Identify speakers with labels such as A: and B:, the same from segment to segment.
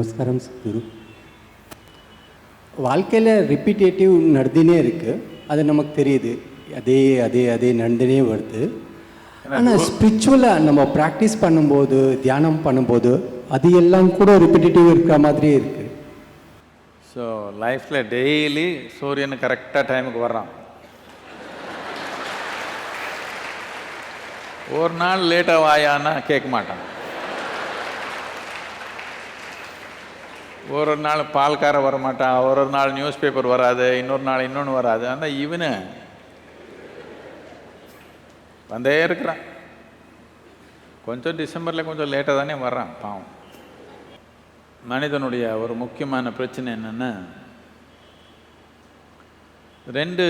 A: நமஸ்காரம் குரு வாழ்க்கையில் ரிப்பீட்டேட்டிவ் நடந்துனே இருக்குது அது நமக்கு தெரியுது. அதே அதே அதே நடந்துனே வருது. ஆனால் ஸ்பிரிச்சுவலாக நம்ம ப்ராக்டிஸ் பண்ணும்போது தியானம் பண்ணும்போது அது எல்லாம் கூட ரிப்பீட்டேட்டிவ் இருக்கிற மாதிரியே இருக்குது
B: ஸோ லைஃப்பில் டெய்லி சூரியன் கரெக்டாக டைமுக்கு வர்றான். ஒரு நாள் லேட்டாக வாயான்னா கேட்க மாட்டான். ஒரு ஒரு நாள் பால்கார வர மாட்டான் ஒரு ஒரு நாள் நியூஸ் பேப்பர் வராது இன்னொரு நாள் இன்னொன்று வராது. ஆனால் இவனு வந்தே இருக்கிறான். கொஞ்சம் டிசம்பரில் கொஞ்சம் லேட்டாக தானே வர்றான் பாவம். மனிதனுடைய ஒரு முக்கியமான பிரச்சனை என்னென்னா ரெண்டு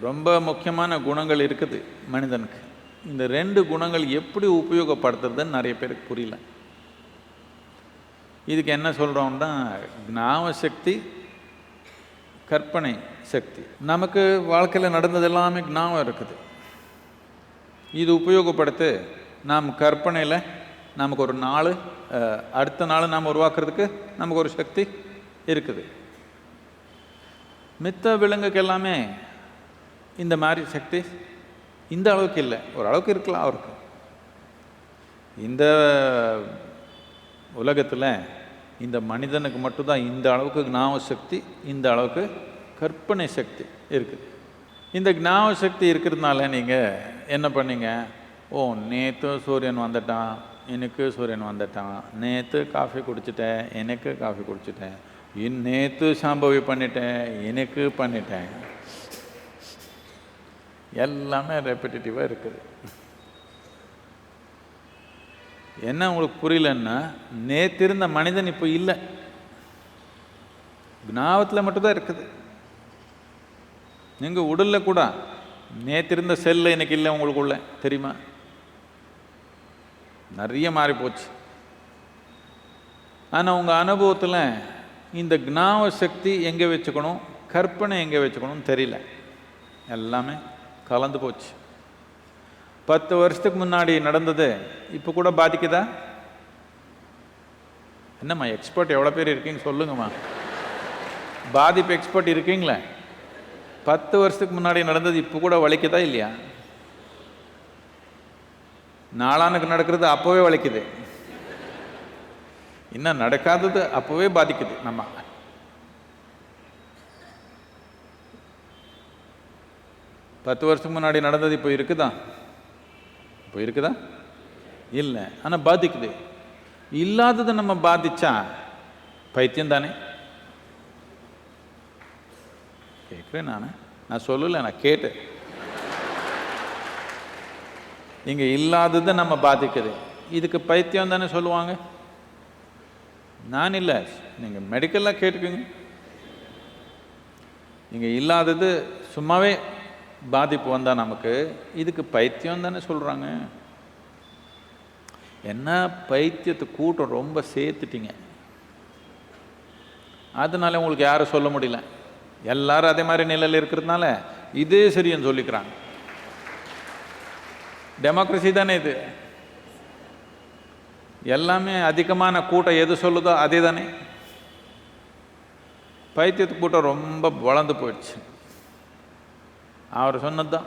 B: ரொம்ப முக்கியமான குணங்கள் இருக்குது மனிதனுக்கு. இந்த ரெண்டு குணங்கள் எப்படி உபயோகப்படுத்துறதுன்னு நிறைய பேருக்கு புரியல. இதுக்கு என்ன சொல்கிறோம்னா ஞாபக சக்தி கற்பனை சக்தி. நமக்கு வாழ்க்கையில் நடந்தது எல்லாமே ஞாபகம் இருக்குது. இது உபயோகப்படுத்து நாம் கற்பனையில் நமக்கு ஒரு நாள் அடுத்த நாள் நாம் உருவாக்குறதுக்கு நமக்கு ஒரு சக்தி இருக்குது. மித்த விலங்குக்கு எல்லாமே இந்த மாதிரி சக்தி இந்த அளவுக்கு இல்லை. ஓரளவுக்கு இருக்கலாம் அவருக்கு. இந்த உலகத்தில் இந்த மனிதனுக்கு மட்டும்தான் இந்த அளவுக்கு ஞாபக சக்தி இந்த அளவுக்கு கற்பனை சக்தி இருக்குது இந்த ஞாபக சக்தி இருக்கிறதுனால நீங்கள் என்ன பண்ணீங்க? ஓ நேற்று சூரியன் வந்துட்டான் எனக்கு சூரியன் வந்துட்டான். நேற்று காஃபி குடிச்சிட்டேன் எனக்கு காஃபி குடிச்சிட்டேன். இன் நேற்று சாம்பவி பண்ணிட்டேன் எனக்கு பண்ணிட்டேன். எல்லாமே ரெப்பிட்டேட்டிவாக இருக்குது. என்ன உங்களுக்கு புரியலன்னா நேற்று இருந்த மனிதன் இப்போ இல்லை. ஞாபகத்தில் மட்டும்தான் இருக்குது. நீங்கள் உடலில் கூட நேற்று இருந்த செல்ல இன்னைக்கு இல்லை உங்களுக்குள்ள தெரியுமா? நிறைய மாறி போச்சு. ஆனால் உங்கள் அனுபவத்தில் இந்த ஞாபக சக்தி எங்கே வச்சுக்கணும் கற்பனை எங்கே வச்சுக்கணும்னு தெரியல. எல்லாமே கலந்து போச்சு. பத்து வருஷத்துக்கு முன்னாடி நடந்தது இப்போ கூட பாதிக்குதா? என்னம்மா எக்ஸ்பர்ட் எவ்வளோ பேர் இருக்கீங்க சொல்லுங்கம்மா. பாதிப்பு எக்ஸ்பர்ட் இருக்கீங்களே? பத்து வருஷத்துக்கு முன்னாடி நடந்தது இப்போ கூட வலிக்குதா இல்லையா? நாளானுக்கு நடக்கிறது அப்போவே வலிக்குது. இன்னும் நடக்காதது அப்போவே பாதிக்குது நம்ம. பத்து வருஷத்துக்கு முன்னாடி நடந்தது இப்போ இருக்குதா? இப்போ இருக்குதா? இல்லை. ஆனால் பாதிக்குது. இல்லாததை நம்ம பாதிச்சா பைத்தியம் தானே? கேட்குறேன் நான். நான் சொல்லலை நான் கேட்டேன். இங்கே இல்லாததை நம்ம பாதிக்குது. இதுக்கு பைத்தியம் தானே சொல்லுவாங்க? நான் இல்லை. நீங்கள் மெடிக்கலாக கேட்டுக்குங்க. இங்கே இல்லாதது சும்மாவே பாதிப்பு வந்தால் நமக்கு இதுக்கு பைத்தியம் தானே சொல்கிறாங்க என்ன பைத்தியத்து கூட்டம் ரொம்ப சேர்த்துட்டீங்க. அதனால உங்களுக்கு யாரும் சொல்ல முடியல. எல்லாரும் அதே மாதிரி நிலையில் இருக்கிறதுனால இதே சரின்னு சொல்லிக்கிறாங்க. டெமோக்ரஸி தானே இது. எல்லாமே அதிகமான கூட்டம் எது சொல்லுதோ அதே தானே. பைத்தியத்து கூட்டம் ரொம்ப வளர்ந்து போயிடுச்சு. அவர் சொன்னது தான்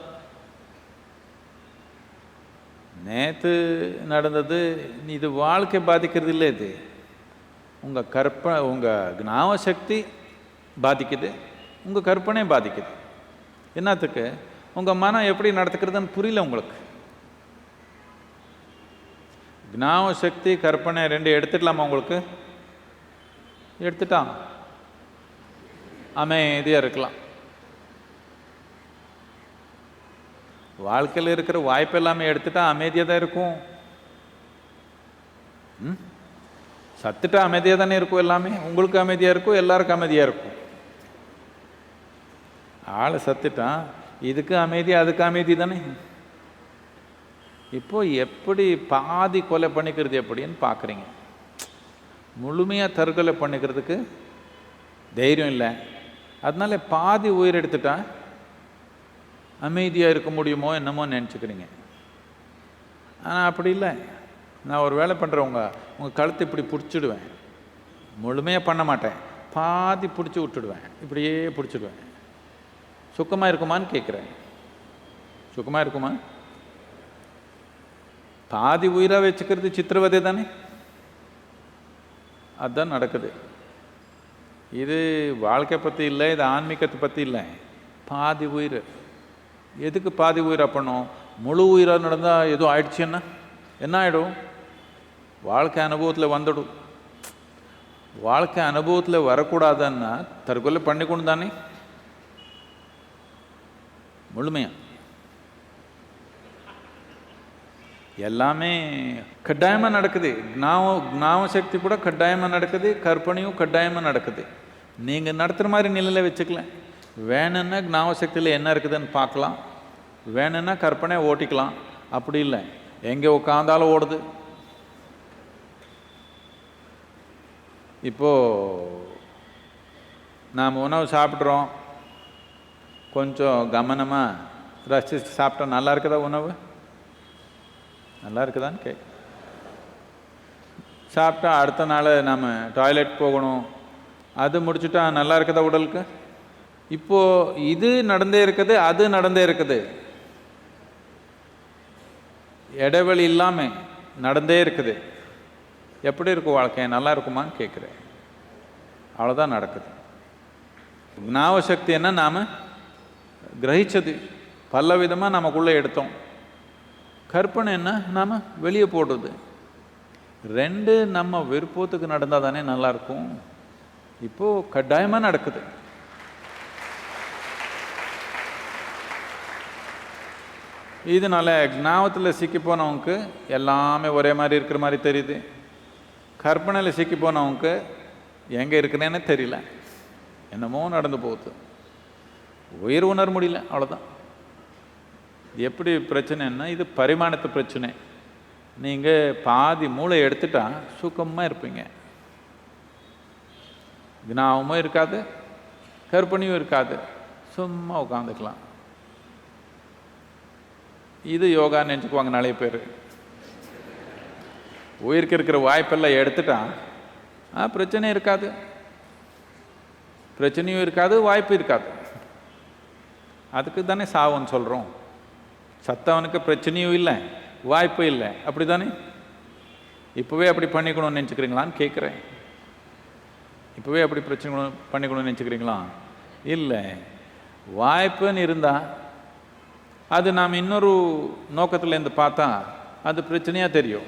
B: நேற்று நடந்தது இது வாழ்க்கை பாதிக்கிறது இல்லை இது. உங்கள் கற்பனை உங்கள் ஞாபக சக்தி பாதிக்குது உங்கள் கற்பனை பாதிக்குது. என்னத்துக்கு? உங்கள் மனம் எப்படி நடத்துக்கிறதுன்னு புரியல உங்களுக்கு. ஞாபக சக்தி கற்பனை ரெண்டு எடுத்துக்கலாமா உங்களுக்கு? எடுத்துட்டான். அமைதியாக இருக்கலாம். வாழ்க்கையில் இருக்கிற வாய்ப்பு எல்லாமே எடுத்துட்டா அமைதியாக தான் இருக்கும். ம்? சத்துட்டா அமைதியாக தானே இருக்கும் எல்லாமே? உங்களுக்கு அமைதியாக இருக்கும் எல்லாருக்கும் அமைதியாக இருக்கும். ஆள் சத்துட்டான் இதுக்கு அமைதி அதுக்கு அமைதி தானே? இப்போ எப்படி பாதி கொலை பண்ணிக்கிறது எப்படின்னு பார்க்குறீங்க முழுமையாக தற்கொலை பண்ணிக்கிறதுக்கு தைரியம் இல்லை. அதனால பாதி உயிர் எடுத்துட்டான் அமைதியாக இருக்க முடியுமோ என்னமோ நினச்சிக்கிறீங்க. ஆனால் அப்படி இல்லை. நான் ஒரு வேலை பண்ணுறவங்க உங்கள் கழுத்தை இப்படி பிடிச்சிடுவேன்.
C: முழுமையாக பண்ண மாட்டேன். பாதி பிடிச்சி விட்டுடுவேன். இப்படியே பிடிச்சிடுவேன். சுக்கமாக இருக்குமான்னு கேட்குறேன் சுக்கமாக இருக்குமா? பாதி உயிராக வச்சுக்கிறது சித்திரவதை தானே? அதுதான் நடக்குது. இது வாழ்க்கை பற்றி இல்லை இது ஆன்மீகத்தை பற்றி இல்லை. பாதி உயிர். எதுக்கு பாதி உயிராக பண்ணோம் முழு உயிராக நடந்தால் எதுவும் ஆயிடுச்சுன்னா என்ன? ஆகிடும் வாழ்க்கை அனுபவத்தில் வந்துடும். வாழ்க்கை அனுபவத்தில் வரக்கூடாதுன்னா தற்கொலை பண்ணிக்கொண்டு தானே? முழுமையாக எல்லாமே கட்டாயமாக நடக்குது. ஞாபகம் ஞாபக சக்தி கூட கட்டாயமாக நடக்குது. கற்பனையும் கட்டாயமாக நடக்குது. நீங்கள் நடத்துகிற மாதிரி நிலையில் வச்சுக்கலாம் வேணும்னா ஞாபக சக்தியில் என்ன இருக்குதுன்னு பார்க்கலாம். வேணும்னா கற்பனை ஓட்டிக்கலாம். அப்படி இல்லை. எங்கே உட்காந்தாலும் ஓடுது. இப்போது நாம் உணவு சாப்பிட்றோம். கொஞ்சம் கவனமாக ரசித்து சாப்பிட்டா நல்லா இருக்குதா உணவு? நல்லா இருக்குதான்னு கே சாப்பிட்டா அடுத்த நாள் நம்ம டாய்லெட் போகணும். அது முடிச்சுட்டா நல்லா இருக்குதா உடலுக்கு? இப்போது இது நடந்தே இருக்குது அது நடந்தே இருக்குது. இடைவெளி இல்லாமல் நடந்தே இருக்குது. எப்படி இருக்கும் வாழ்க்கை? நல்லா இருக்குமான்னு கேட்குறேன். அவ்வளோதான் நடக்குது. ஞாபக சக்தி என்ன? நாம் கிரகிச்சது. பல விதமாக நமக்குள்ளே எடுத்தோம். கற்பனை என்ன? நாம் வெளியே போடுறது. ரெண்டு நம்ம விருப்பத்துக்கு நடந்தால் தானே நல்லாயிருக்கும் இப்போது கட்டாயமாக நடக்குது. இதனால ஞாபகத்தில் சிக்கி போனவனுக்கு எல்லாமே ஒரே மாதிரி இருக்கிற மாதிரி தெரியுது. கற்பனையில் சிக்கி போனவனுக்கு எங்கே இருக்கிறேன்னு தெரியல. என்னமோ நடந்து போகுது. உயிர் உணர முடியல அவ்வளோதான் எப்படி பிரச்சனைன்னா இது பரிமாணத்து பிரச்சனை. நீங்கள் பாதி மூளை எடுத்துட்டா சுக்கமாக இருப்பீங்க. ஞாபகமும் இருக்காது கற்பனையும் இருக்காது. சும்மா உட்காந்துக்கலாம் இது யோகா நினச்சிக்குவாங்க நிறைய பேர். உயிருக்கு இருக்கிற வாய்ப்பெல்லாம் எடுத்துட்டா ஆ பிரச்சனை இருக்காது. பிரச்சனையும் இருக்காது வாய்ப்பு இருக்காது. அதுக்கு தானே சாவுன்னு சொல்கிறோம் சத்தவனுக்கு பிரச்சனையும் இல்லை வாய்ப்பு இல்லை. அப்படி தானே இப்போவே அப்படி பண்ணிக்கணும்னு நினச்சிக்கிறீங்களான்னு கேட்குறேன் இப்போவே அப்படி பிரச்சனை பண்ணிக்கணும்னு நினச்சிக்கிறீங்களா? இல்லை. வாய்ப்புன்னு இருந்தால் அது நாம் இன்னொரு நோக்கத்துலேருந்து பார்த்தா அது பிரச்சனையாக தெரியும்.